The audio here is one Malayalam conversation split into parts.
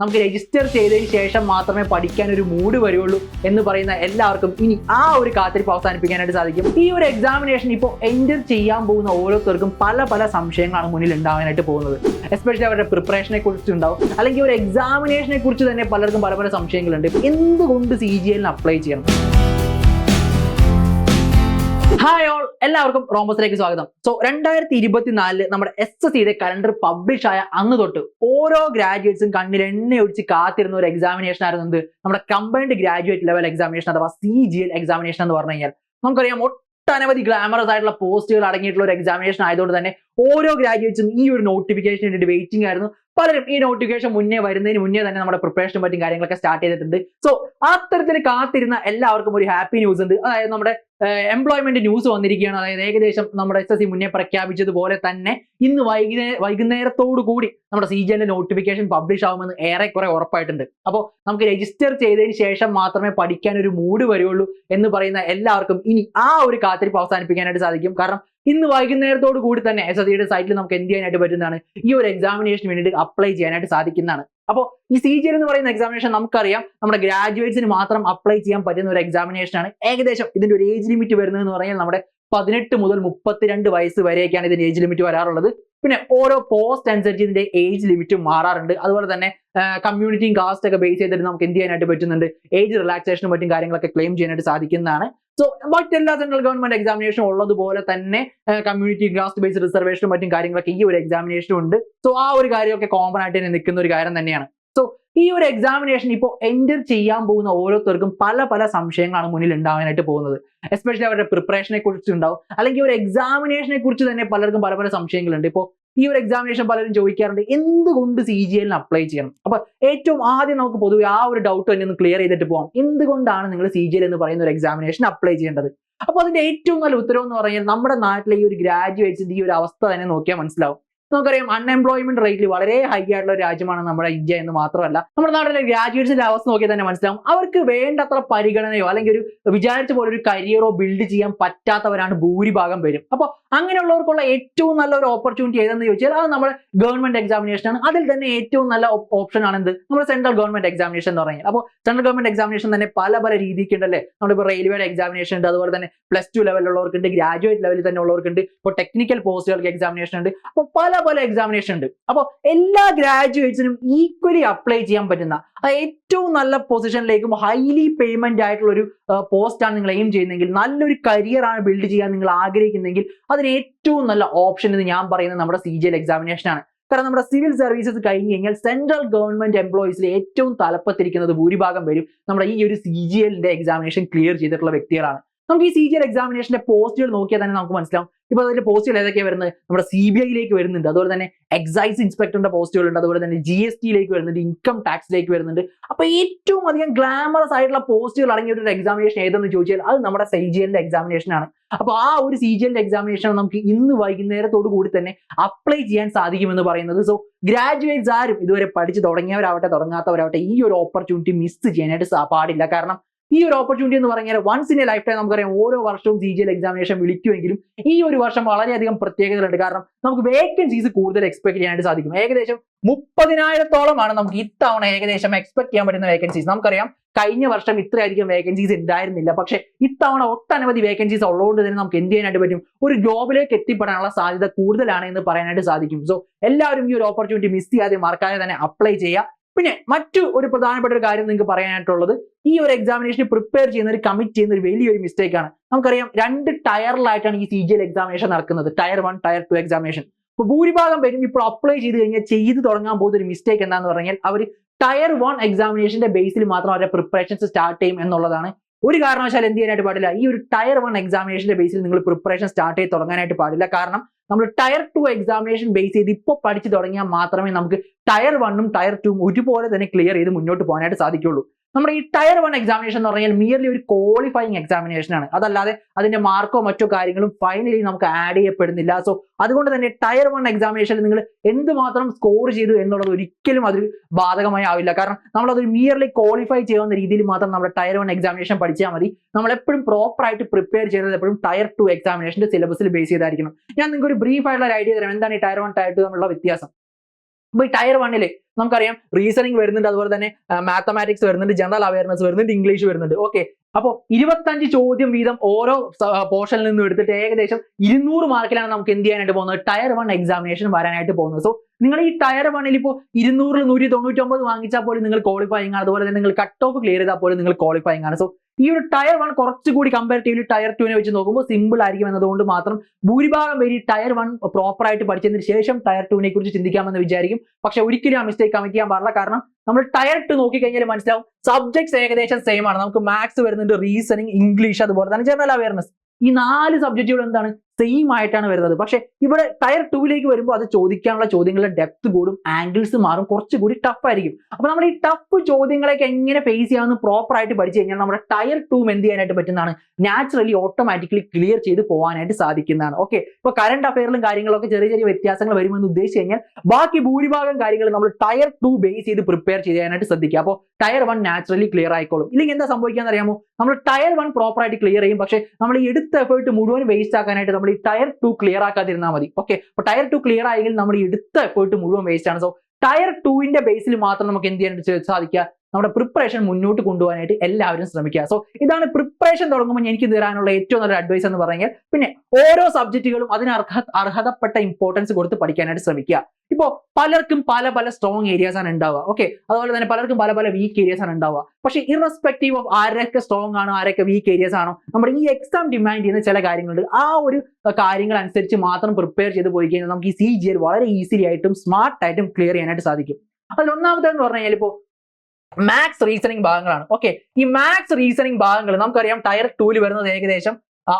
നമുക്ക് രജിസ്റ്റർ ചെയ്തതിന് ശേഷം മാത്രമേ പഠിക്കാൻ ഒരു മൂഡ് വരുള്ളൂ എന്ന് പറയുന്ന എല്ലാവർക്കും ഇനി ആ ഒരു കാത്തിരിപ്പ് അവസാനിപ്പിക്കാനായിട്ട് സാധിക്കും. ഈ ഒരു എക്സാമിനേഷൻ ഇപ്പോൾ എന്റർ ചെയ്യാൻ പോകുന്ന ഓരോരുത്തർക്കും പല പല സംശയങ്ങളാണ് മുന്നിൽ ഉണ്ടാകാനായിട്ട് പോകുന്നത്. എസ്പെഷ്യലി അവരുടെ പ്രിപ്പറേഷനെ കുറിച്ച് അല്ലെങ്കിൽ ഒരു എക്സാമിനേഷനെ കുറിച്ച് തന്നെ പലർക്കും പല പല സംശയങ്ങളുണ്ട്. എന്തുകൊണ്ട് സി ജി എല്ലിന് അപ്ലൈ ചെയ്യണം? ഹായ് ഓൾ എല്ലാവർക്കും റോമസിലേക്ക് സ്വാഗതം. സോ രണ്ടായിരത്തി ഇരുപത്തിനാലിൽ നമ്മുടെ എസ് എസ് സിയുടെ കലണ്ടർ പബ്ലിഷ് ആയ അന്ന് തൊട്ട് ഓരോ ഗ്രാജുവേറ്റ്സും കണ്ണിൽ എണ്ണ ഒഴിച്ച് കാത്തിരുന്ന ഒരു എക്സാമിനേഷൻ ആയിരുന്നു എന്ത്? നമ്മുടെ കമ്പൈൻഡ് ഗ്രാജുവേറ്റ് ലെവൽ എക്സാമിനേഷൻ അഥവാ സി ജി എൽ എക്സാമിനേഷൻ എന്ന് പറഞ്ഞു കഴിഞ്ഞാൽ. നമുക്കറിയാം ഒട്ടനവധി ഗ്ലാമറസ് ആയിട്ടുള്ള പോസ്റ്റുകൾ അടങ്ങിയിട്ടുള്ള ഒരു എക്സാമിനേഷൻ ആയതുകൊണ്ട് തന്നെ ഓരോ ഗ്രാജുവേറ്റ്സും ഈ ഒരു നോട്ടിഫിക്കേഷന് വേണ്ടി വെയിറ്റിംഗ് ആയിരുന്നു. പലരും ഈ നോട്ടിഫിക്കേഷൻ മുന്നേ വരുന്നതിന് മുന്നേ തന്നെ നമ്മുടെ പ്രിപ്പറേഷനും മറ്റും കാര്യങ്ങളൊക്കെ സ്റ്റാർട്ട് ചെയ്തിട്ടുണ്ട്. സോ അത്തരത്തിൽ കാത്തിരുന്ന എല്ലാവർക്കും ഒരു ഹാപ്പി ന്യൂസ് ഉണ്ട്. അതായത് നമ്മുടെ എംപ്ലോയ്മെന്റ് ന്യൂസ് വന്നിരിക്കുകയാണ്. അതായത് ഏകദേശം നമ്മുടെ എസ് എസ് സി മുന്നേ പ്രഖ്യാപിച്ചതുപോലെ തന്നെ ഇന്ന് വൈകുന്നേ വൈകുന്നേരത്തോടു കൂടി നമ്മുടെ സി ജി നോട്ടിഫിക്കേഷൻ പബ്ലിഷ് ആവുമെന്ന് ഏറെക്കുറെ ഉറപ്പായിട്ടുണ്ട്. അപ്പോൾ നമുക്ക് രജിസ്റ്റർ ചെയ്തതിന് ശേഷം മാത്രമേ പഠിക്കാൻ ഒരു മൂഡ് വരുള്ളൂ എന്ന് പറയുന്ന എല്ലാവർക്കും ഇനി ആ ഒരു കാത്തിരിപ്പ് അവസാനിപ്പിക്കാനായിട്ട് സാധിക്കും. കാരണം ഇന്ന് വൈകുന്നേരത്തോട് കൂടി തന്നെ എസ് എസ് സിയുടെ സൈറ്റിൽ നമുക്ക് എന്ത് ചെയ്യാനായിട്ട് പറ്റുന്നതാണ്? ഈ ഒരു എക്സാമിനേഷന് വേണ്ടിയിട്ട് അപ്ലൈ ചെയ്യാനായിട്ട് സാധിക്കുന്നതാണ്. അപ്പോൾ ഈ സി ജി എൽ എന്ന് പറയുന്ന എക്സാമിനേഷൻ നമുക്കറിയാം. നമ്മുടെ ഗ്രാജുവേറ്റ്സിന് മാത്രം അപ്ലൈ ചെയ്യാൻ പറ്റുന്ന ഒരു എക്സാമിനേഷൻ ആണ്. ഏകദേശം ഇതിന്റെ ഒരു ഏജ് ലിമിറ്റ് വരുന്നതെന്ന് പറഞ്ഞാൽ നമ്മുടെ പതിനെട്ട് മുതൽ മുപ്പത്തിരണ്ട് വയസ്സ് വരെയൊക്കെയാണ് ഇതിന് ഏജ് ലിമിറ്റ് വരാറുള്ളത്. പിന്നെ ഓരോ പോസ്റ്റ് അനുസരിച്ച് ഇതിന്റെ ഏജ് ലിമിറ്റ് മാറാറുണ്ട്. അതുപോലെ തന്നെ കമ്മ്യൂണിറ്റിയും കാസ്റ്റ് ഒക്കെ ബേസ് ചെയ്തിട്ട് നമുക്ക് എന്ത് ചെയ്യാനായിട്ട് പറ്റുന്നുണ്ട്? ഏജ് റിലാക്സേഷനും മറ്റും കാര്യങ്ങളൊക്കെ ക്ലെയിം ചെയ്യാനായിട്ട് സാധിക്കുന്നതാണ്. സോ മറ്റെല്ലാ സെൻട്രൽ ഗവൺമെന്റ് എക്സാമിനേഷൻ ഉള്ളതുപോലെ തന്നെ കമ്മ്യൂണിറ്റി കാസ്റ്റ് ബേസ്ഡ് റിസർവേഷനും മറ്റും കാര്യങ്ങളൊക്കെ ഈ ഒരു എക്സാമിനേഷനും ഉണ്ട്. സോ ആ ഒരു കാര്യമൊക്കെ കോമൺ ആയിട്ട് തന്നെ നിൽക്കുന്ന ഒരു കാര്യം തന്നെയാണ്. സോ ഈ ഒരു എക്സാമിനേഷൻ ഇപ്പോൾ എന്റർ ചെയ്യാൻ പോകുന്ന ഓരോരുത്തർക്കും പല പല സംശയങ്ങളാണ് മുന്നിൽ ഉണ്ടാവാനായിട്ട് പോകുന്നത്. എസ്പെഷ്യലി അവരുടെ പ്രിപ്പറേഷനെ കുറിച്ച് ഉണ്ടാവും അല്ലെങ്കിൽ ഒരു എക്സാമിനേഷനെ കുറിച്ച് തന്നെ പലർക്കും പല പല സംശയങ്ങളുണ്ട്. ഇപ്പോൾ ഈ ഒരു എക്സാമിനേഷൻ പലരും ചോദിക്കാറുണ്ട് എന്തുകൊണ്ട് സി ജി എല്ലിന് അപ്ലൈ ചെയ്യണം? അപ്പൊ ഏറ്റവും ആദ്യം നമുക്ക് പൊതുവെ ആ ഒരു ഡൗട്ട് തന്നെ ഒന്ന് ക്ലിയർ ചെയ്തിട്ട് പോകാം എന്തുകൊണ്ടാണ് നിങ്ങൾ സി ജി എൽ എന്ന് പറയുന്ന ഒരു എക്സാമിനേഷൻ അപ്ലൈ ചെയ്യേണ്ടത്? അപ്പൊ അതിന്റെ ഏറ്റവും നല്ല ഉത്തരവ് എന്ന് പറഞ്ഞാൽ നമ്മുടെ നാട്ടിലെ ഈ ഒരു ഗ്രാജുവേറ്റ്സിന്റെ ഈ ഒരു അവസ്ഥ തന്നെ നോക്കിയാൽ മനസ്സിലാവും. നമുക്കറിയാം അൺഎംപ്ലോയ്മെന്റ് റേറ്റിൽ വളരെ ഹൈ ആയിട്ടുള്ള ഒരു രാജ്യമാണ് നമ്മുടെ ഇന്ത്യ എന്ന് മാത്രമല്ല. നമ്മുടെ നാട്ടിലെ ഗ്രാജുവേറ്റ്സിന്റെ അവസ്ഥ നോക്കിയാൽ തന്നെ മനസ്സിലാവും. അവർക്ക് വേണ്ടത്ര പരിഗണനയോ അല്ലെങ്കിൽ ഒരു വിചാരിച്ച പോലെ ഒരു കരിയറോ ബിൽഡ് ചെയ്യാൻ പറ്റാത്തവരാണ് ഭൂരിഭാഗം പേരും. അപ്പോൾ അങ്ങനെയുള്ളവർക്കുള്ള ഏറ്റവും നല്ല ഒരു ഓപ്പർച്യൂണിറ്റി ഏതെന്ന് ചോദിച്ചാൽ അത് നമ്മുടെ ഗവൺമെന്റ് എക്സാമിനേഷൻ ആണ്. അതിൽ തന്നെ ഏറ്റവും നല്ല ഓപ്ഷൻ ആണ് എന്ത്? നമ്മുടെ സെൻട്രൽ ഗവൺമെന്റ് എക്സാമിനേഷൻ എന്ന് പറയുന്നത് അപ്പോൾ സെൻട്രൽ ഗവൺമെന്റ് എക്സാമിനേഷൻ തന്നെ പല പല രീതിക്ക് ഉണ്ടല്ലേ? നമ്മളിപ്പോൾ റെയിൽവേയുടെ എക്സാമിനേഷൻ ഉണ്ട്. അതുപോലെ തന്നെ പ്ലസ് ടു ലെവലുള്ളവർക്കുണ്ട് ഗ്രാജുവേറ്റ് ലെവലിൽ തന്നെ ഉള്ളവർക്കുണ്ട്. ഇപ്പോൾ ടെക്നിക്കൽ പോസ്റ്റുകൾക്ക് എക്സാമിനേഷൻ ഉണ്ട്. അപ്പോൾ പല പല എക്സാമിനേഷൻ ഉണ്ട്. അപ്പോൾ എല്ലാ ഗ്രാജുവേറ്റ്സിനും ഈക്വലി അപ്ലൈ ചെയ്യാൻ പറ്റുന്ന ഏറ്റവും നല്ല പൊസിഷനിലേക്കും ഹൈലി പേയ്മെന്റ് ആയിട്ടുള്ള ഒരു പോസ്റ്റാണ് നിങ്ങൾ എയിം ചെയ്യുന്നതെങ്കിൽ നല്ലൊരു കരിയർ ആണ് ബിൽഡ് ചെയ്യാൻ നിങ്ങൾ ആഗ്രഹിക്കുന്നെങ്കിൽ അതിന് ഏറ്റവും നല്ല ഓപ്ഷൻ എന്ന് ഞാൻ പറയുന്നത് നമ്മുടെ സി ജി എൽ എക്സാമിനേഷൻ ആണ്. കാരണം നമ്മുടെ സിവിൽ സർവീസസ് കഴിഞ്ഞ് കഴിഞ്ഞാൽ സെൻട്രൽ ഗവൺമെന്റ് എംപ്ലോയീസിൽ ഏറ്റവും തലപ്പത്തിരിക്കുന്നത് ഭൂരിഭാഗം പേരും നമ്മുടെ ഈ ഒരു സി ജി എല്ലിന്റെ എക്സാമിനേഷൻ ക്ലിയർ ചെയ്തിട്ടുള്ള വ്യക്തികളാണ്. നമുക്ക് ഈ സി ജി എൽ എക്സാമിനേഷന്റെ പോസ്റ്റുകൾ നോക്കിയാൽ തന്നെ നമുക്ക് മനസ്സിലാവും. ഇപ്പൊ അതിന്റെ പോസ്റ്റുകൾ ഏതൊക്കെയാണ് വരുന്നത്? നമ്മുടെ സി ബി ഐയിലേക്ക് വരുന്നുണ്ട്. അതുപോലെ തന്നെ എക്സൈസ് ഇൻസ്പെക്ടറിന്റെ പോസ്റ്റുകളുണ്ട് അതുപോലെ തന്നെ ജി എസ് ടിയിലേക്ക് വരുന്നുണ്ട്. ഇൻകം ടാക്സിലേക്ക് വരുന്നുണ്ട്. അപ്പൊ ഏറ്റവും അധികം ഗ്ലാമറസ് ആയിട്ടുള്ള പോസ്റ്റുകൾ അടങ്ങിയ ഒരു എക്സാമിനേഷൻ ഏതെന്ന് ചോദിച്ചാൽ അത് നമ്മുടെ സി ജി എല്ലിന്റെ എക്സാമിനേഷൻ ആണ്. അപ്പൊ ആ ഒരു സി ജി എല്ലിന്റെ എക്സാമിനേഷൻ നമുക്ക് ഇന്ന് വൈകുന്നേരത്തോടു കൂടി തന്നെ അപ്ലൈ ചെയ്യാൻ സാധിക്കുമെന്ന് പറയുന്നത്. സോ ഗ്രാജുവേറ്റ്സ് ആരും ഇതുവരെ പഠിച്ചു തുടങ്ങിയവരാവട്ടെ തുടങ്ങാത്തവരാവട്ടെ ഈ ഒരു ഓപ്പർച്യൂണിറ്റി മിസ് ചെയ്യാനായിട്ട് പാടില്ല. കാരണം ഈ ഒരു ഓപ്പർച്യൂണിറ്റി എന്ന് പറഞ്ഞാൽ once in a lifetime നമുക്കറിയാം ഓരോ വർഷവും സി ജി എൽ എക്സാമിനേഷൻ വിളിക്കുമെങ്കിലും ഈ ഒരു വർഷം വളരെയധികം പ്രത്യേകതകളുണ്ട്. കാരണം നമുക്ക് വേക്കൻസീസ് കൂടുതൽ എക്സ്പെക്ട് ചെയ്യാനായിട്ട് സാധിക്കും. ഏകദേശം മുപ്പതിനായിരത്തോളമാണ് നമുക്ക് ഇത്തവണ ഏകദേശം എക്സ്പെക്ട് ചെയ്യാൻ പറ്റുന്ന വേക്കൻസീസ് നമുക്കറിയാം കഴിഞ്ഞ വർഷം ഇത്രയധികം വേക്കൻസീസ് ഉണ്ടായിരുന്നില്ല. പക്ഷെ ഇത്തവണ ഒട്ടനവധി വേക്കൻസീസ് ഉള്ളതുകൊണ്ട് തന്നെ നമുക്ക് എന്ത് ചെയ്യാനായിട്ട് പറ്റും? ഒരു ജോബിലേക്ക് എത്തിപ്പെടാനുള്ള സാധ്യത കൂടുതലാണ് എന്ന് പറയാനായിട്ട് സാധിക്കും. സോ എല്ലാവരും ഈ ഒരു ഓപ്പർച്യൂണിറ്റി മിസ് ചെയ്യാതെ മറക്കാതെ തന്നെ അപ്ലൈ ചെയ്യുക. പിന്നെ മറ്റു ഒരു പ്രധാനപ്പെട്ട ഒരു കാര്യം നിങ്ങൾക്ക് പറയാനായിട്ടുള്ളത് ഈ ഒരു എക്സാമിനേഷൻ പ്രിപ്പയർ ചെയ്യുന്ന ഒരു കമ്മിറ്റ് ചെയ്യുന്ന ഒരു വലിയൊരു മിസ്റ്റേക്ക് ആണ്. നമുക്കറിയാം രണ്ട് ടയറിലായിട്ടാണ് ഈ സി ജി എൽ എക്സാമിനേഷൻ നടക്കുന്നത്. Tier one tier two examination അപ്പോൾ ഭൂരിഭാഗം പേരും ഇപ്പോൾ അപ്ലൈ ചെയ്ത് കഴിഞ്ഞാൽ ചെയ്ത് തുടങ്ങാൻ പോകുന്ന ഒരു മിസ്റ്റേക്ക് എന്താന്ന് പറഞ്ഞാൽ അവർ ടയർ വൺ എക്സാമിനേഷന്റെ ബേസിൽ മാത്രം അവരുടെ പ്രിപ്പറേഷൻസ് സ്റ്റാർട്ട് ചെയ്യും എന്നുള്ളതാണ് ഒരു കാരണവശാലും എന്ത് ചെയ്യാനായിട്ട് പാടില്ല. ഈ ഒരു ടയർ വൺ എക്സാമിനേഷന്റെ ബേസിൽ നിങ്ങൾ പ്രിപ്പറേഷൻ സ്റ്റാർട്ട് ചെയ്ത് തുടങ്ങാനായിട്ട് പാടില്ല. കാരണം നമ്മൾ ടയർ ടു എക്സാമിനേഷൻ ബേസ് ചെയ്ത് ഇപ്പോൾ പഠിച്ചു തുടങ്ങിയാൽ മാത്രമേ നമുക്ക് ടയർ വണ്ണും ടയർ ടുവും ഒരുപോലെ തന്നെ ക്ലിയർ ചെയ്ത് മുന്നോട്ട് പോകാനായിട്ട് സാധിക്കുള്ളൂ. നമ്മുടെ ഈ ടയർ വൺ എക്സാമിനേഷൻ എന്ന് പറഞ്ഞാൽ മിയർലി ഒരു ക്വാളിഫയിങ് എക്സാമിനേഷൻ ആണ്. അതല്ലാതെ അതിന്റെ മാർക്കോ മറ്റോ കാര്യങ്ങളും ഫൈനലി നമുക്ക് ആഡ് ചെയ്യപ്പെടുന്നില്ല. സോ അതുകൊണ്ട് തന്നെ ടയർ വൺ എക്സാമിനേഷനിൽ നിങ്ങൾ എന്തുമാത്രം സ്കോർ ചെയ്തു എന്നുള്ളത് ഒരിക്കലും അതൊരു ബാധകമായി ആവില്ല. കാരണം നമ്മൾ അതൊരു മിയർലി ക്വാളിഫൈ ചെയ്യാവുന്ന രീതിയിൽ മാത്രം നമ്മുടെ ടയർ വൺ എക്സാമിനേഷൻ പഠിച്ചാൽ മതി. നമ്മൾ എപ്പോഴും പ്രോപ്പർ ആയിട്ട് പ്രിപ്പയർ ചെയ്യുന്നത് എപ്പോഴും ടയർ ടു എക്സാമിനേഷന്റെ സിലബസിൽ ബേസ് ചെയ്തായിരിക്കണം. ഞാൻ നിങ്ങൾക്ക് ഒരു ബ്രീഫ് ആയിട്ടുള്ള ഒരു ഐഡിയ തരാം. എന്താണ് ഈ ടയർ വൺ ടയർ ടു തമ്മിലുള്ള വ്യത്യാസം? അപ്പൊ ടയർ വണ്ണിൽ നമുക്കറിയാം റീസണിങ് വരുന്നുണ്ട് അതുപോലെ തന്നെ മാത്തമാറ്റിക്സ് വരുന്നുണ്ട് ജനറൽ അവയർനെസ് വരുന്നുണ്ട് ഇംഗ്ലീഷ് വരുന്നുണ്ട്. ഓക്കെ അപ്പോൾ ഇരുപത്തഞ്ച് ചോദ്യം വീതം ഓരോ പോർഷനിൽ നിന്നും എടുത്തിട്ട് ഏകദേശം ഇരുന്നൂറ് മാർക്കിലാണ് നമുക്ക് എന്ത് ചെയ്യാനായിട്ട് പോകുന്നത്? ടയർ വൺ എക്സാമിനേഷൻ വരാനായിട്ട് പോകുന്നത്. സോ നിങ്ങൾ ഈ ടയർ വണ്ണിൽ ഇപ്പോൾ ഇരുന്നൂറിൽ നൂറ്റി തൊണ്ണൂറ്റി ഒമ്പത് വാങ്ങിച്ചാൽ പോലും നിങ്ങൾ ക്വാളിഫൈങ് ആണ്. അതുപോലെ തന്നെ നിങ്ങൾ കട്ട് ഓഫ് ക്ലിയർ ചെയ്താൽ പോലും നിങ്ങൾ ക്വാളിഫൈങ് ആണ്. സോ ഈ ഒരു ടയർ വൺ കുറച്ചുകൂടി കമ്പാരിറ്റീവ്ലി ടയർ ടുവിനെ വെച്ച് നോക്കുമ്പോൾ സിമ്പിൾ ആയിരിക്കും എന്നതുകൊണ്ട് മാത്രം ഭൂരിഭാഗം പേര് ടയർ വൺ പ്രോപ്പർ ആയിട്ട് പഠിച്ചതിന് ശേഷം ടയർ ടുവിനെ കുറിച്ച് ചിന്തിക്കാമെന്ന് വിചാരിക്കും. പക്ഷെ ഒരിക്കലും ആ മിസ്റ്റേക്ക് ചെയ്യാൻ പാടില്ല. കാരണം നമ്മൾ ടയർ ടു നോക്കിക്കഴിഞ്ഞാൽ മനസ്സിലാവും സബ്ജക്ട്സ് ഏകദേശം സെയിം ആണ്. നമുക്ക് മാത്സ് വരുന്നുണ്ട് റീസണിങ് ഇംഗ്ലീഷ് അതുപോലെ തന്നെ ജനറൽ അവയർനെസ് ഈ നാല് സബ്ജക്റ്റുകൾ എന്താണ്? സെയിം ആയിട്ടാണ് വരുന്നത്. പക്ഷേ ഇവിടെ ടയർ ടൂവിലേക്ക് വരുമ്പോൾ അത് ചോദിക്കാനുള്ള ചോദ്യങ്ങളുടെ ഡെപ്ത് കൂടും ആംഗിൾസ് മാറും കുറച്ചുകൂടി ടഫ് ആയിരിക്കും. അപ്പൊ നമ്മൾ ഈ ടഫ് ചോദ്യങ്ങളൊക്കെ എങ്ങനെ ഫേസ് ചെയ്യാമെന്ന് പ്രോപ്പർ ആയിട്ട് പഠിച്ചു കഴിഞ്ഞാൽ നമ്മുടെ ടയർ ടൂം എന്ത് ചെയ്യാനായിട്ട് പറ്റുന്നതാണ്? നാച്ചുറലി ഓട്ടോമാറ്റിക്കലി ക്ലിയർ ചെയ്ത് പോകാനായിട്ട് സാധിക്കുന്നതാണ്. ഓക്കെ ഇപ്പൊ കറണ്ട് അഫയറിലും കാര്യങ്ങളൊക്കെ ചെറിയ ചെറിയ വ്യത്യാസങ്ങൾ വരുമെന്ന് ഉദ്ദേശിച്ച് കഴിഞ്ഞാൽ ബാക്കി ഭൂരിഭാഗം കാര്യങ്ങൾ നമ്മൾ ടയർ ടു ബേസ് ചെയ്ത് പ്രിപ്പയർ ചെയ്യാനായിട്ട് ശ്രദ്ധിക്കുക. അപ്പോൾ ടയർ വൺ നാച്ചുറലി ക്ലിയർ ആയിക്കോളും. ഇല്ലെങ്കിൽ എന്താ സംഭവിക്കാന്ന് അറിയാമോ? നമ്മൾ ടയർ വൺ പ്രോപ്പർ ആയിട്ട് ക്ലിയർ ചെയ്യും. പക്ഷേ നമ്മൾ എടുത്ത എഫേർട്ട് മുഴുവൻ വേസ്റ്റ് ആക്കാനായിട്ട് നമ്മൾ ഈ ടയർ ടു ക്ലിയർ ആക്കാതിരുന്നാൽ മതി. ഓക്കെ അപ്പൊ ടയർ ടു ക്ലിയർ ആയെങ്കിൽ നമ്മൾ എടുത്ത് പോയിട്ട് മുഴുവൻ വേസ്റ്റ് ആണ്. സോ ടയർ ടുവിന്റെ ബേസിൽ മാത്രം നമുക്ക് എന്ത് ചെയ്യാൻ സാധിക്കുക? നമ്മുടെ പ്രിപ്പറേഷൻ മുന്നോട്ട് കൊണ്ടുപോകാനായിട്ട് എല്ലാവരും ശ്രമിക്കുക. സോ ഇതാണ് പ്രിപ്പറേഷൻ തുടങ്ങുമ്പോൾ എനിക്ക് തരാനുള്ള ഏറ്റവും നല്ല അഡ്വൈസ് എന്ന് പറഞ്ഞാൽ പിന്നെ ഓരോ സബ്ജക്റ്റുകളും അതിന് അർഹ അർഹതപ്പെട്ട ഇമ്പോർട്ടൻസ് കൊടുത്ത് പഠിക്കാനായിട്ട് ശ്രമിക്കുക. ഇപ്പോൾ പലർക്കും പല പല സ്ട്രോങ് ഏരിയാസ് ആണ് ഉണ്ടാവുക. ഓക്കെ അതുപോലെ തന്നെ പലർക്കും പല പല വീക്ക് ഏരിയാസ് ആണ് ഉണ്ടാവുക. പക്ഷേ ഇറസ്പെക്റ്റീവ് ഓഫ് ആരൊക്കെ സ്ട്രോങ് ആണോ ആരൊക്കെ വീക്ക് ഏരിയാസ് ആണോ നമ്മുടെ ഈ എക്സാം ഡിമാൻഡ് ചെയ്യുന്ന ചില കാര്യങ്ങളുണ്ട്. ആ ഒരു കാര്യങ്ങൾ അനുസരിച്ച് മാത്രം പ്രിപ്പയർ ചെയ്ത് പോയി കഴിഞ്ഞാൽ നമുക്ക് ഈ സി ജി വളരെ ഈസിലി ആയിട്ടും സ്മാർട്ടായിട്ടും ക്ലിയർ ചെയ്യാനായിട്ട് സാധിക്കും. അതിൽ ഒന്നാമത്തെ എന്ന് പറഞ്ഞു കഴിഞ്ഞാൽ ഇപ്പോൾ മാത്സ് റീസണിങ് ഭാഗങ്ങളാണ്. ഓക്കെ ഈ മാത്സ് റീസണിങ് ഭാഗങ്ങൾ നമുക്കറിയാം ടയർ ടൂൽ വരുന്നത് ഏകദേശം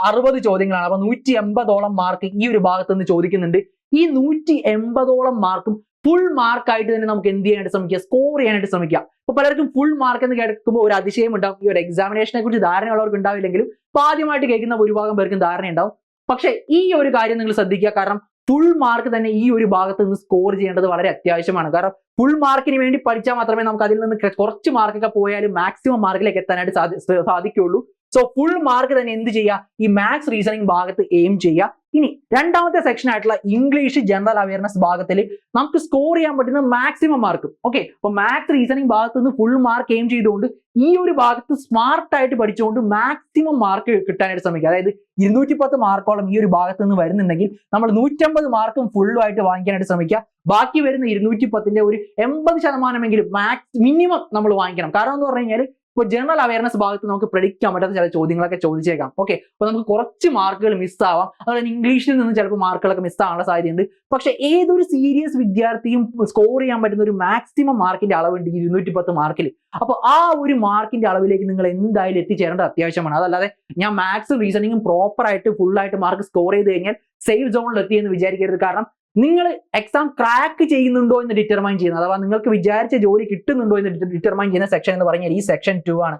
അറുപത് ചോദ്യങ്ങളാണ്. അപ്പൊ നൂറ്റി എൺപതോളം മാർക്ക് ഈ ഒരു ഭാഗത്ത് നിന്ന് ചോദിക്കുന്നുണ്ട്. ഈ നൂറ്റി എൺപതോളം മാർക്കും ഫുൾ മാർക്കായിട്ട് തന്നെ നമുക്ക് എന്ത് ചെയ്യാനായിട്ട് ശ്രമിക്കുക? സ്കോർ ചെയ്യാനായിട്ട് ശ്രമിക്കുക. അപ്പൊ പലർക്കും ഫുൾ മാർക്ക് എന്ന് കേൾക്കുമ്പോൾ ഒരു അതിശയം ഉണ്ടാവും. ഈ ഒരു എക്സാമിനേഷനെ കുറിച്ച് ധാരണയുള്ളവർക്ക് ഉണ്ടാവില്ലെങ്കിലും ആദ്യമായിട്ട് കേൾക്കുന്ന ഭൂരിഭാഗം പേർക്കും ധാരണ ഉണ്ടാവും പക്ഷേ ഈ ഒരു കാര്യം നിങ്ങൾ ശ്രദ്ധിക്കുക. കാരണം ഫുൾ മാർക്ക് തന്നെ ഈ ഒരു ഭാഗത്ത് നിന്ന് സ്കോർ ചെയ്യേണ്ടത് വളരെ അത്യാവശ്യമാണ്. കാരണം ഫുൾ മാർക്കിന് വേണ്ടി പഠിച്ചാൽ മാത്രമേ നമുക്ക് അതിൽ നിന്ന് കുറച്ച് മാർക്കൊക്കെ പോയാലും മാക്സിമം മാർക്കിലേക്ക് എത്താനായിട്ട് സാധിക്കുള്ളൂ. സോ ഫുൾ മാർക്ക് തന്നെ എന്ത് ചെയ്യുക ഈ മാത്സ് റീസണിങ് ഭാഗത്ത് എയിം ചെയ്യുക ഇനി രണ്ടാമത്തെ സെക്ഷൻ ആയിട്ടുള്ള ഇംഗ്ലീഷ് ജനറൽ അവയർനെസ് ഭാഗത്തിൽ നമുക്ക് സ്കോർ ചെയ്യാൻ പറ്റുന്ന മാക്സിമം മാർക്ക് ഓക്കെ അപ്പൊ മാത്സ് റീസണിങ് ഭാഗത്ത് നിന്ന് ഫുൾ മാർക്ക് എയിം ചെയ്തുകൊണ്ട് ഈ ഒരു ഭാഗത്ത് സ്മാർട്ട് ആയിട്ട് പഠിച്ചുകൊണ്ട് മാക്സിമം മാർക്ക് കിട്ടാനായിട്ട് ശ്രമിക്കുക. അതായത് ഇരുന്നൂറ്റി പത്ത് മാർക്കോളം ഈ ഒരു ഭാഗത്ത് നിന്ന് വരുന്നുണ്ടെങ്കിൽ നമ്മൾ നൂറ്റമ്പത് മാർക്കും ഫുള്ളും ആയിട്ട് വാങ്ങിക്കാനായിട്ട് ശ്രമിക്കുക. ബാക്കി വരുന്ന ഇരുന്നൂറ്റി പത്തിന്റെ ഒരു എൺപത് ശതമാനമെങ്കിലും മാക്സ് മിനിമം നമ്മൾ വാങ്ങിക്കണം. കാരണം എന്ന് പറഞ്ഞു കഴിഞ്ഞാൽ ഇപ്പോൾ ജനറൽ അവയർനെസ് ഭാഗത്ത് നമുക്ക് പ്രഡിക്കാൻ പറ്റാത്ത ചില ചോദ്യങ്ങളൊക്കെ ചോദിച്ചേക്കാം. ഓക്കെ അപ്പോൾ നമുക്ക് കുറച്ച് മാർക്കുകൾ മിസ്സാവാം അതുപോലെ ഇംഗ്ലീഷിൽ നിന്ന് ചിലപ്പോൾ മാർക്കുകളൊക്കെ മിസ്സാവാനുള്ള സാധ്യതയുണ്ട്. പക്ഷെ ഏതൊരു സീരിയസ് വിദ്യാർത്ഥിയും സ്കോർ ചെയ്യാൻ പറ്റുന്ന ഒരു മാക്സിമം മാർക്കിന്റെ അളവുണ്ട് ഇരുന്നൂറ്റി പത്ത് മാർക്കിൽ അപ്പോൾ ആ ഒരു മാർക്കിന്റെ അളവിലേക്ക് നിങ്ങൾ എന്തായാലും എത്തിച്ചേരേണ്ടത് അത്യാവശ്യമാണ്. അതല്ലാതെ ഞാൻ മാത്സും റീസണിങ്ങും പ്രോപ്പറായിട്ട് ഫുൾ ആയിട്ട് മാർക്ക് സ്കോർ ചെയ്ത് കഴിഞ്ഞാൽ സേഫ് സോണിൽ എത്തി എന്ന് വിചാരിക്കരുത്. കാരണം നിങ്ങൾ എക്സാം ക്രാക്ക് ചെയ്യുന്നുണ്ടോ എന്ന് ഡിറ്റർമൈൻ ചെയ്യുന്നത് അഥവാ നിങ്ങൾക്ക് വിചാരിച്ച ജോലി കിട്ടുന്നുണ്ടോ എന്ന് ഡിറ്റർമൈൻ ചെയ്യുന്ന സെക്ഷൻ എന്ന് പറഞ്ഞാൽ ഈ സെക്ഷൻ ടു ആണ്.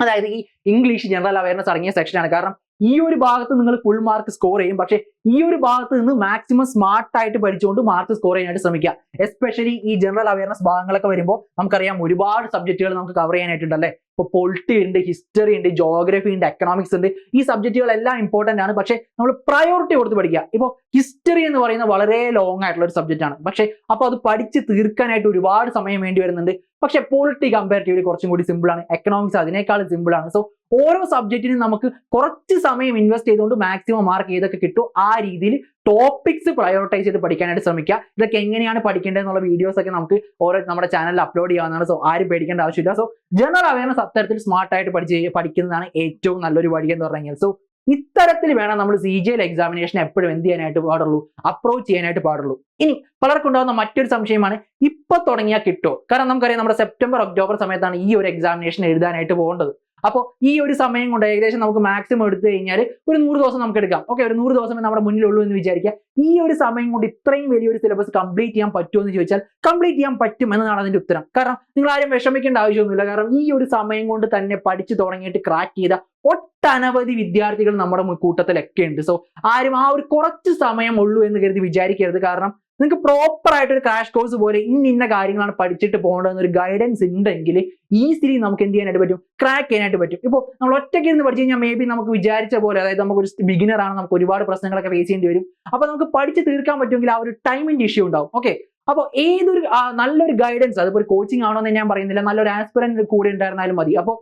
അതായത് ഈ ഇംഗ്ലീഷ് ജനറൽ അവയർനെസ് അടങ്ങിയ സെക്ഷനാണ് കാരണം ഈ ഒരു ഭാഗത്ത് നിങ്ങൾ ഫുൾ മാർക്ക് സ്കോർ ചെയ്യും. പക്ഷേ ഈ ഒരു ഭാഗത്ത് നിന്ന് മാക്സിമം സ്മാർട്ട് ആയിട്ട് പഠിച്ചുകൊണ്ട് മാർക്ക് സ്കോർ ചെയ്യാനായിട്ട് ശ്രമിക്കുക. എസ്പെഷ്യലി ഈ ജനറൽ അവയർനെസ് ഭാഗങ്ങളൊക്കെ വരുമ്പോൾ നമുക്കറിയാം ഒരുപാട് സബ്ജക്റ്റുകൾ നമുക്ക് കവർ ചെയ്യാനായിട്ടുണ്ട് അല്ലേ? ഇപ്പോൾ പൊളിറ്റി ഉണ്ട് ഹിസ്റ്ററി ഉണ്ട് ജോഗ്രഫി ഉണ്ട് എക്കണോമിക്സ് ഉണ്ട്. ഈ സബ്ജക്റ്റുകൾ എല്ലാം ഇമ്പോർട്ടന്റ് ആണ്. പക്ഷേ നമ്മൾ പ്രയോറിറ്റി കൊടുത്ത് പഠിക്കുക. ഇപ്പോൾ ഹിസ്റ്ററി എന്ന് പറയുന്നത് വളരെ ലോങ് ആയിട്ടുള്ള ഒരു സബ്ജക്റ്റ് ആണ്. പക്ഷേ അപ്പോൾ അത് പഠിച്ച് തീർക്കാനായിട്ട് ഒരുപാട് സമയം വേണ്ടി വരുന്നുണ്ട്. പക്ഷേ പൊളിറ്റി കമ്പാരിറ്റീവ്ലി കുറച്ചും കൂടി സിമ്പിൾ ആണ്. എക്കണോമിക്സ് അതിനേക്കാൾ സിമ്പിൾ ആണ്. സോ ഓരോ സബ്ജക്റ്റിനും നമുക്ക് കുറച്ച് സമയം ഇൻവെസ്റ്റ് ചെയ്തുകൊണ്ട് മാക്സിമം മാർക്ക് ഏതൊക്കെ കിട്ടും ആ രീതിയിൽ ടോപ്പിക്സ് പ്രയോറിറ്റൈസ് ചെയ്ത് പഠിക്കാനായിട്ട് ശ്രമിക്കുക. ഇതൊക്കെ എങ്ങനെയാണ് പഠിക്കേണ്ടത് എന്നുള്ള വീഡിയോസ് ഒക്കെ നമുക്ക് ഓരോ നമ്മുടെ ചാനലിൽ അപ്ലോഡ് ചെയ്യാവുന്നതാണ്. സോ ആരും പേടിക്കേണ്ട ആവശ്യമില്ല. സോ ജനറൽ അവയർനെസ് അത്തരത്തിൽ സ്മാർട്ടായിട്ട് പഠിച്ച് പഠിക്കുന്നതാണ് ഏറ്റവും നല്ലൊരു വഴി എന്ന് പറഞ്ഞു കഴിഞ്ഞാൽ. സോ ഇത്തരത്തിൽ വേണം നമ്മൾ സി ജി എൽ എക്സാമിനേഷൻ എപ്പോഴും എന്ത് ചെയ്യാനായിട്ട് പാടുള്ളൂ? അപ്രോച്ച് ചെയ്യാനായിട്ട് പാടുള്ളൂ. ഇനി പലർക്കും ഉണ്ടാകുന്ന മറ്റൊരു സംശയമാണ് ഇപ്പൊ തുടങ്ങിയാൽ കിട്ടുമോ കാരണം നമുക്കറിയാം നമ്മുടെ സെപ്റ്റംബർ ഒക്ടോബർ സമയത്താണ് ഈ ഒരു എക്സാമിനേഷൻ എഴുതാനായിട്ട് പോകേണ്ടത്. അപ്പോൾ ഈ ഒരു സമയം കൊണ്ട് ഏകദേശം നമുക്ക് മാക്സിമം എടുത്തു കഴിഞ്ഞാൽ ഒരു നൂറ് ദിവസം നമുക്ക് എടുക്കാം. ഓക്കെ ഒരു നൂറ് ദിവസം നമ്മുടെ മുന്നിലുള്ളൂ എന്ന് വിചാരിക്കുക. ഈ ഒരു സമയം കൊണ്ട് ഇത്രയും വലിയൊരു സിലബസ് കംപ്ലീറ്റ് ചെയ്യാൻ പറ്റുമോ എന്ന് ചോദിച്ചാൽ കംപ്ലീറ്റ് ചെയ്യാൻ പറ്റും എന്നതാണ് അതിന്റെ ഉത്തരം. കാരണം നിങ്ങൾ ആരും വിഷമിക്കേണ്ട ആവശ്യമൊന്നുമില്ല. കാരണം ഈ ഒരു സമയം കൊണ്ട് തന്നെ പഠിച്ചു തുടങ്ങിയിട്ട് ക്രാക്ക് ചെയ്ത ഒട്ടനവധി വിദ്യാർത്ഥികൾ നമ്മുടെ കൂട്ടത്തിലൊക്കെ ഉണ്ട്. സോ ആരും ആ ഒരു കുറച്ച് സമയം ഉള്ളൂ എന്ന് കരുതി വിചാരിക്കരുത്. കാരണം നിങ്ങൾക്ക് പ്രോപ്പർ ആയിട്ട് ഒരു ക്രാഷ് കോഴ്സ് പോലെ ഇന്ന ഇന്ന കാര്യങ്ങളാണ് പഠിച്ചിട്ട് പോകേണ്ടതെന്ന് ഒരു ഗൈഡൻസ് ഉണ്ടെങ്കിൽ ഈസിലി നമുക്ക് എന്ത് ചെയ്യാനായിട്ട് പറ്റും? ക്രാക്ക് ചെയ്യാനായിട്ട് പറ്റും. ഇപ്പോൾ നമ്മൾ ഒറ്റയ്ക്ക് ഇരുന്ന് പഠിച്ചു കഴിഞ്ഞാൽ മേ ബി നമുക്ക് വിചാരിച്ച പോലെ അതായത് നമുക്ക് ഒരു ബിഗിനർ ആണ് നമുക്ക് ഒരുപാട് പ്രശ്നങ്ങളൊക്കെ ഫേസ് ചെയ്യേണ്ടി വരും. അപ്പോൾ നമുക്ക് പഠിച്ച് തീർക്കാൻ പറ്റുമെങ്കിൽ ആ ഒരു ടൈമിന്റെ ഇഷ്യൂ ഉണ്ടാവും. ഓക്കെ അപ്പോൾ ഏതൊരു നല്ലൊരു ഗൈഡൻസ് അതിപ്പോൾ ഒരു കോച്ചിങ് ആണോ എന്ന് ഞാൻ പറയുന്നില്ല. നല്ലൊരു ആസ്പിറന്റ് കൂടെ ഉണ്ടായിരുന്നാലും മതി. അപ്പോൾ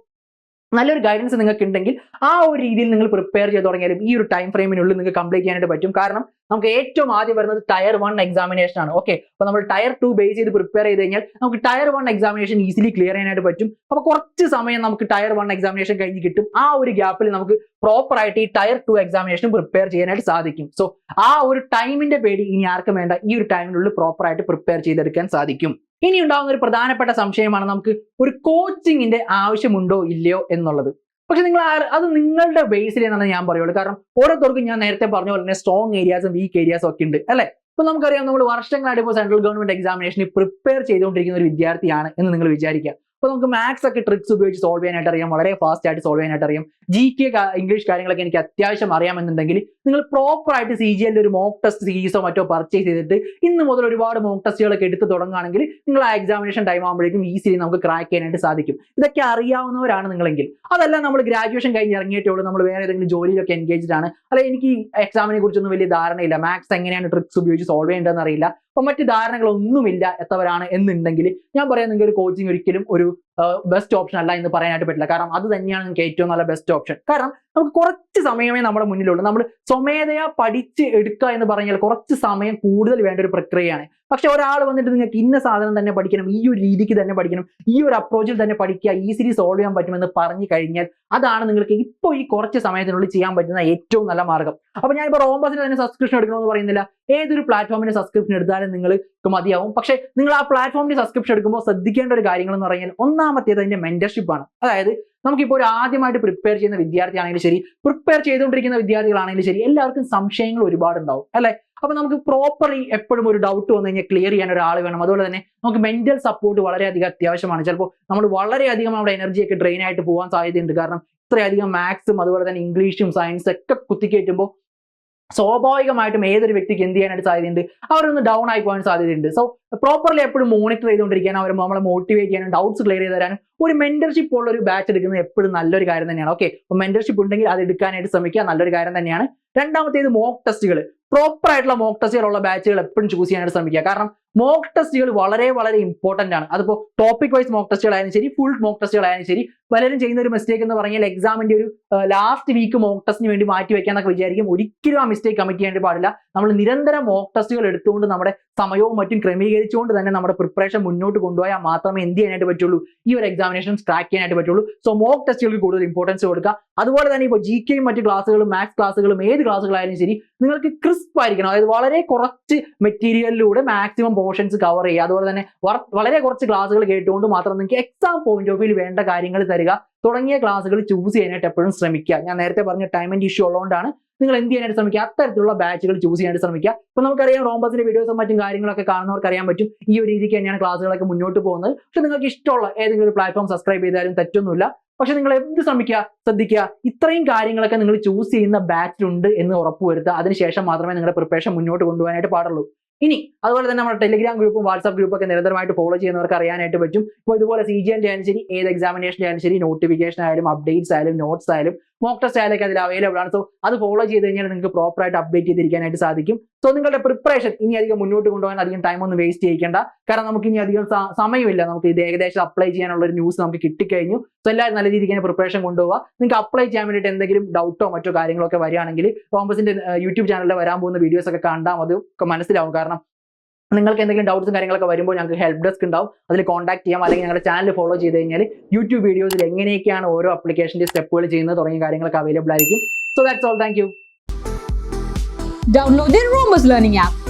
നല്ലൊരു ഗൈഡൻസ് നിങ്ങൾക്ക് ഉണ്ടെങ്കിൽ ആ ഒരു രീതിയിൽ നിങ്ങൾ പ്രിപ്പയർ ചെയ്ത് തുടങ്ങിയാലും ഈ ഒരു ടൈം ഫ്രെയിമിനുള്ളിൽ നിങ്ങൾക്ക് കംപ്ലീറ്റ് ചെയ്യാനായിട്ട് പറ്റും. കാരണം നമുക്ക് ഏറ്റവും ആദ്യം വരുന്നത് ടയർ വൺ എക്സാമിനേഷൻ ആണ്. ഓക്കെ അപ്പോൾ നമ്മൾ ടയർ ടു ബേസ് ചെയ്ത് പ്രിപ്പയർ ചെയ്ത് കഴിഞ്ഞാൽ നമുക്ക് tier one examination easily clear ചെയ്യാനായിട്ട് പറ്റും. അപ്പോൾ കുറച്ച് സമയം നമുക്ക് ടയർ വൺ എക്സാമിനേഷൻ കഴിഞ്ഞ് കിട്ടും. ആ ഒരു ഗ്യാപ്പിൽ നമുക്ക് പ്രോപ്പർ ആയിട്ട് ഈ ടയർ ടു എക്സാമിനേഷൻ പ്രിപ്പയർ ചെയ്യാനായിട്ട് സാധിക്കും. സോ ആ ഒരു ടൈമിന്റെ പേടി ഇനി ആർക്കും വേണ്ട. ഈ ഒരു ടൈമിനുള്ളിൽ പ്രോപ്പർ ആയിട്ട് പ്രിപ്പയർ ചെയ്തെടുക്കാൻ സാധിക്കും. ഇനി ഉണ്ടാകുന്ന ഒരു പ്രധാനപ്പെട്ട സംശയമാണ് നമുക്ക് ഒരു കോച്ചിങ്ങിന്റെ ആവശ്യമുണ്ടോ ഇല്ലയോ എന്നുള്ളത്. പക്ഷെ നിങ്ങൾ അത് നിങ്ങളുടെ ബേസിൽ എന്നാണ് ഞാൻ പറയുള്ളൂ. കാരണം ഓരോരുത്തർക്കും ഞാൻ നേരത്തെ പറഞ്ഞ പോലെ തന്നെ സ്ട്രോങ് ഏരിയാസും വീക്ക് ഏരിയാസും ഒക്കെ ഉണ്ട് അല്ലെ? ഇപ്പൊ നമുക്കറിയാം നമ്മൾ വർഷങ്ങളായിട്ട് ഇപ്പോൾ സെൻട്രൽ ഗവൺമെന്റ് എക്സാമിനേഷന് പ്രിപ്പയർ ചെയ്തുകൊണ്ടിരിക്കുന്ന ഒരു വിദ്യാർത്ഥിയാണ് എന്ന് നിങ്ങൾ വിചാരിക്കുക. അപ്പൊ നമുക്ക് മാത്സ് ഒക്കെ ട്രിക്സ് ഉപയോഗിച്ച് സോൾവ് ചെയ്യാനായിട്ട് അറിയാം. വളരെ ഫാസ്റ്റ് ആയിട്ട് സോൾവ് ചെയ്യാനായിട്ട് അറിയാം. ജി കെ ഇംഗ്ലീഷ് കാര്യങ്ങളൊക്കെ എനിക്ക് അത്യാവശ്യം അറിയാമെന്നുണ്ടെങ്കിൽ നിങ്ങൾ പ്രോപ്പർ ആയിട്ട് സി ജി എല്ലിൽ ഒരു മോക്ക് ടെസ്റ്റ് സീരീസോ മറ്റോ പർച്ചേസ് ചെയ്തിട്ട് ഇന്ന് മുതൽ ഒരുപാട് മോക്ക് ടെസ്റ്റുകളൊക്കെ എടുത്ത് തുടങ്ങുകയാണെങ്കിൽ നിങ്ങൾ ആ എക്സാമിനേഷൻ ടൈം ആകുമ്പോഴേക്കും ഈസിലി നമുക്ക് ക്രാക്ക് ചെയ്യാനായിട്ട് സാധിക്കും. ഇതൊക്കെ അറിയാവുന്നവരാണ് നിങ്ങളെങ്കിൽ. അതല്ല നമ്മൾ ഗ്രാജുവേഷൻ കഴിഞ്ഞ് ഇറങ്ങിയിട്ടേ ഉള്ളൂ. നമ്മൾ വേറെ ഏതെങ്കിലും ജോലിയിലൊക്കെ എൻഗേജ്ഡ് ആണ്. അല്ലെ എനിക്ക് എക്സാമിനെ കുറിച്ചൊന്നും വലിയ ധാരണയില്ല. മാത്സ് എങ്ങനെയാണ് ട്രിക്സ് ഉപയോഗിച്ച് സോൾവ് ചെയ്യേണ്ടതെന്ന് അറിയില്ല. അപ്പൊ മറ്റ് ധാരണകളൊന്നുമില്ല എത്തവരാണ് എന്നുണ്ടെങ്കിൽ ഞാൻ പറയാം നിങ്ങൾക്ക് ഒരു കോച്ചിങ് ഒരിക്കലും ഒരു ബെസ്റ്റ് ഓപ്ഷൻ അല്ല എന്ന് പറയാനായിട്ട് പറ്റില്ല. കാരണം അത് തന്നെയാണ് നിങ്ങൾക്ക് ഏറ്റവും നല്ല ബെസ്റ്റ് ഓപ്ഷൻ കാരണം നമുക്ക് കുറച്ച് സമയമേ നമ്മുടെ മുന്നിലുള്ളൂ. നമ്മൾ സ്വമേധയാ പഠിച്ച് എടുക്കുക എന്ന് പറഞ്ഞാൽ കുറച്ച് സമയം കൂടുതൽ വേണ്ട ഒരു പ്രക്രിയയാണ്. പക്ഷെ ഒരാൾ വന്നിട്ട് നിങ്ങൾക്ക് ഇന്ന സാധനം തന്നെ പഠിക്കണം ഈ ഒരു രീതിക്ക് തന്നെ പഠിക്കണം ഈ ഒരു അപ്രോച്ചിൽ തന്നെ പഠിക്കുക ഈസിലി സോൾവ് ചെയ്യാൻ പറ്റുമെന്ന് പറഞ്ഞു കഴിഞ്ഞാൽ അതാണ് നിങ്ങൾക്ക് ഇപ്പോൾ ഈ കുറച്ച് സമയത്തിനുള്ളിൽ ചെയ്യാൻ പറ്റുന്ന ഏറ്റവും നല്ല മാർഗം. അപ്പൊ ഞാനിപ്പോൾ റോംബസിന് തന്നെ സബ്സ്ക്രിപ്ഷൻ എടുക്കണമെന്ന് പറയുന്നില്ല. ഏതൊരു പ്ലാറ്റ്ഫോമിന്റെ സബ്സ്ക്രിപ്ഷൻ എടുത്താലും നിങ്ങൾക്ക് മതിയാവും. പക്ഷെ നിങ്ങൾ ആ പ്ലാറ്റ്ഫോമിന്റെ സബ്സ്ക്രിപ്ഷൻ എടുക്കുമ്പോൾ ശ്രദ്ധിക്കേണ്ട ഒരു കാര്യങ്ങൾ എന്ന് പറഞ്ഞാൽ ഒന്നാമത്തേത് അതിന്റെ ആണ്. അതായത് നമുക്കിപ്പോൾ ഒരു ആദ്യമായിട്ട് പ്രിപ്പയർ ചെയ്യുന്ന വിദ്യാർത്ഥിയാണെങ്കിലും ശരി പ്രിപ്പയർ ചെയ്തുകൊണ്ടിരിക്കുന്ന വിദ്യാർത്ഥികളാണെങ്കിലും ശരി എല്ലാവർക്കും സംശയങ്ങൾ ഒരുപാട് ഉണ്ടാവും അല്ലെ? അപ്പൊ നമുക്ക് പ്രോപ്പർലി എപ്പോഴും ഒരു ഡൗട്ട് വന്നു കഴിഞ്ഞാൽ ക്ലിയർ ചെയ്യാൻ ഒരാൾ വേണം. അതുപോലെ തന്നെ നമുക്ക് മെന്റൽ സപ്പോർട്ട് വളരെയധികം അത്യാവശ്യമാണ്. ചിലപ്പോൾ നമ്മൾ വളരെയധികം നമ്മുടെ എനർജി ഒക്കെ ഡ്രെയിൻ ആയിട്ട് പോകാൻ സാധ്യതയുണ്ട്. കാരണം ഇത്രയധികം മാത്സും അതുപോലെ തന്നെ ഇംഗ്ലീഷും സയൻസും ഒക്കെ കുത്തിക്കയറ്റുമ്പോൾ സ്വാഭാവികമായിട്ടും ഏതൊരു വ്യക്തിക്ക് എന്ത് ചെയ്യാനായിട്ട് സാധ്യതയുണ്ട്? അവരൊന്ന് ഡൗൺ ആയി പോകാൻ സാധ്യതയുണ്ട്. സോ പ്രോപ്പർലി എപ്പോഴും മോണിറ്റർ ചെയ്തുകൊണ്ടിരിക്കാനും അവർ നമ്മളെ മോട്ടിവേറ്റ് ചെയ്യാനും ഡൗട്ട്സ് ക്ലിയർ ചെയ്ത് തരാനും ഒരു മെന്റർഷിപ്പ് ഉള്ള ഒരു ബാച്ച് എടുക്കുന്നത് എപ്പോഴും നല്ലൊരു കാര്യം തന്നെയാണ്. ഓക്കെ അപ്പോൾ മെന്റർഷിപ്പ് ഉണ്ടെങ്കിൽ അത് എടുക്കാനായിട്ട് ശ്രമിക്കുക നല്ലൊരു കാര്യം തന്നെയാണ്. രണ്ടാമത്തേത് മോക്ക് ടെസ്റ്റുകൾ പ്രോപ്പർ ആയിട്ടുള്ള മോക്ക് ടെസ്റ്റുകളുള്ള ബാച്ചുകൾ എപ്പോഴും ചൂസ് ചെയ്യാനായിട്ട് ശ്രമിക്കുക. കാരണം മോക്ക് ടെസ്റ്റുകൾ വളരെ വളരെ ഇമ്പോർട്ടന്റ് ആണ്. അതിപ്പോൾ ടോപ്പിക് വൈസ് മോക്ക് ടെസ്റ്റുകളായാലും ശരി ഫുൾ മോക്ക് ടെസ്റ്റുകളായാലും ശരി പലരും ചെയ്യുന്ന ഒരു മിസ്റ്റേക്ക് എന്ന് പറഞ്ഞാൽ എക്സാമിന്റെ ഒരു ലാസ്റ്റ് വീക്ക് മോക്ക് ടെസ്റ്റിന് വേണ്ടി മാറ്റി വെക്കാന്നൊക്കെ വിചാരിക്കും. ഒരിക്കലും ആ മിസ്റ്റേക്ക് കമ്മിറ്റ് ചെയ്യാൻ പാടില്ല. നമ്മൾ നിരന്തരം മോക്ക് ടെസ്റ്റുകൾ എടുത്തുകൊണ്ട് നമ്മുടെ സമയവും മറ്റും ക്രമീകരിച്ചുകൊണ്ട് തന്നെ നമ്മുടെ പ്രിപ്പറേഷൻ മുന്നോട്ട് കൊണ്ടുപോയാൽ മാത്രമേ എന്ത് ചെയ്യാനായിട്ട് പറ്റുള്ളൂ? ഈ ഒരു എക്സാമിനേഷൻ ക്രാക്ക് ചെയ്യാനായിട്ട് പറ്റുള്ളൂ. സോ മോക്ക് ടെസ്റ്റുകൾക്ക് കൂടുതൽ ഇമ്പോർട്ടൻസ് കൊടുക്കുക. അതുപോലെ തന്നെ ഇപ്പോൾ ജി കെയും മറ്റ് ക്ലാസ്സുകളും മാത്സ് ക്ലാസ്സുകളും ഏത് ക്ലാസ്സുകളായാലും ശരി നിങ്ങൾക്ക് ക്രിസ്പ് ആയിരിക്കണം. അതായത് വളരെ കുറച്ച് മെറ്റീരിയലിലൂടെ മാക്സിമം പോർഷൻസ് കവർ ചെയ്യുക. അതുപോലെ തന്നെ വളരെ കുറച്ച് ക്ലാസ്സുകൾ കേട്ടുകൊണ്ട് മാത്രം നിങ്ങൾക്ക് എക്സാം പോയിന്റ് ഓഫ് വ്യൂ വേണ്ട കാര്യങ്ങൾ തരിക. തുടങ്ങിയ ക്ലാസ്സുകൾ ചൂസ് ചെയ്യാനായിട്ട് എപ്പോഴും ശ്രമിക്കുക. ഞാൻ നേരത്തെ പറഞ്ഞ ടൈം ആൻഡ് ഇഷ്യൂ ഉള്ളതുകൊണ്ടാണ് നിങ്ങൾ എന്ത് ചെയ്യാനായിട്ട് ശ്രമിക്കുക? അത്തരത്തിലുള്ള ബാച്ചുകൾ ചൂസ് ചെയ്യാനായിട്ട് ശ്രമിക്കുക. ഇപ്പൊ നമുക്കറിയാം റോംബസിന്റെ വീഡിയോസും മറ്റും കാര്യങ്ങളൊക്കെ കാണുന്നവർക്ക് അറിയാൻ പറ്റും. ഈ ഒരു രീതിക്ക് തന്നെയാണ് ക്ലാസ്സുകളൊക്കെ മുന്നോട്ട് പോകുന്നത്. പക്ഷെ നിങ്ങൾക്ക് ഇഷ്ടമുള്ള ഏതെങ്കിലും ഒരു പ്ലാറ്റ്ഫോം സബ്സ്ക്രൈബ് ചെയ്താലും തെറ്റൊന്നുമില്ല. പക്ഷെ നിങ്ങൾ എന്ത് ശ്രമിക്കുക? ശ്രദ്ധിക്കുക. ഇത്രയും കാര്യങ്ങളൊക്കെ നിങ്ങൾ ചൂസ് ചെയ്യുന്ന ബാച്ചിലുണ്ട് എന്ന് ഉറപ്പുവരുത്തുക അതിനുശേഷം മാത്രമേ നിങ്ങളുടെ പ്രിപ്പറേഷൻ മുന്നോട്ട് കൊണ്ടുപോകാനായിട്ട് പാടുള്ളൂ. ഇനി അതുപോലെ തന്നെ നമ്മുടെ ടെലിഗ്രാം ഗ്രൂപ്പും വാട്സ്ആപ്പ് ഗ്രൂപ്പൊക്കെ നിരന്തരമായിട്ട് ഫോളോ ചെയ്യുന്നവർക്ക് അറിയാനായിട്ട് പറ്റും. ഇപ്പോൾ ഇതുപോലെ സി ജി ആയാലും ശരി ഏത് എക്സാമിനേഷൻ ആയാലും ശരി നോട്ടിഫിക്കേഷൻ ആയാലും അപ്ഡേറ്റ്സ് ആയാലും നോട്ട്സ് ആയാലും മോക്ക് ടെസ്റ്റ് ആയാലും ഒക്കെ അതിൽ അവൈലബിൾ ആണ്. സോ അത് ഫോളോ ചെയ്ത് കഴിഞ്ഞാൽ നിങ്ങൾക്ക് പ്രോപ്പർ ആയിട്ട് അപ്ഡേറ്റ് ചെയ്തിരിക്കാനായിട്ട് സാധിക്കും. സോ നിങ്ങളുടെ പ്രിപ്പറേഷൻ ഇനി അധികം മുന്നോട്ട് കൊണ്ടുപോകാൻ അധികം ടൈം ഒന്നും വേസ്റ്റ് ചെയ്യിക്കേണ്ട. കാരണം നമുക്ക് ഇനി അധികം സമയമില്ല. നമുക്ക് ഇത് ഏകദേശം അപ്ലൈ ചെയ്യാനുള്ള ഒരു ന്യൂസ് നമുക്ക് കിട്ടിക്കഴിഞ്ഞു. സോ എല്ലാവരും നല്ല രീതിക്ക് തന്നെ പ്രിപ്പറേഷൻ കൊണ്ടുപോകുക നിങ്ങൾക്ക് അപ്ലൈ ചെയ്യാൻ വേണ്ടിയിട്ട് എന്തെങ്കിലും ഡൗട്ടോ മറ്റോ കാര്യങ്ങളൊക്കെ വരികയാണെങ്കിൽ കോമ്പസിന്റെ യൂട്യൂബ് ചാനലിൽ വരാൻ പോകുന്ന വീഡിയോസ് ഒക്കെ കണ്ടാൽ അത് മനസ്സിലാവും. കാരണം നിങ്ങൾക്ക് എന്തെങ്കിലും ഡൗട്ട്സും കാര്യങ്ങളൊക്കെ വരുമ്പോൾ ഞങ്ങൾക്ക് ഹെൽപ്പ് ഡെസ്ക് ഉണ്ടാവും. അതിൽ കോൺടാക്ട് ചെയ്യാം. അല്ലെങ്കിൽ ഞങ്ങളുടെ ചാനൽ ഫോളോ ചെയ്ത് കഴിഞ്ഞാൽ യൂട്യൂബ് വീഡിയോസിൽ എങ്ങനെയൊക്കെയാണ് ഓരോ അപ്ലിക്കേഷന്റെ സ്റ്റെപ്പുകൾ ചെയ്യുന്നത് തുടങ്ങിയ കാര്യങ്ങളൊക്കെ അവൈലബിൾ ആയിരിക്കും. So that's all thank you Download the app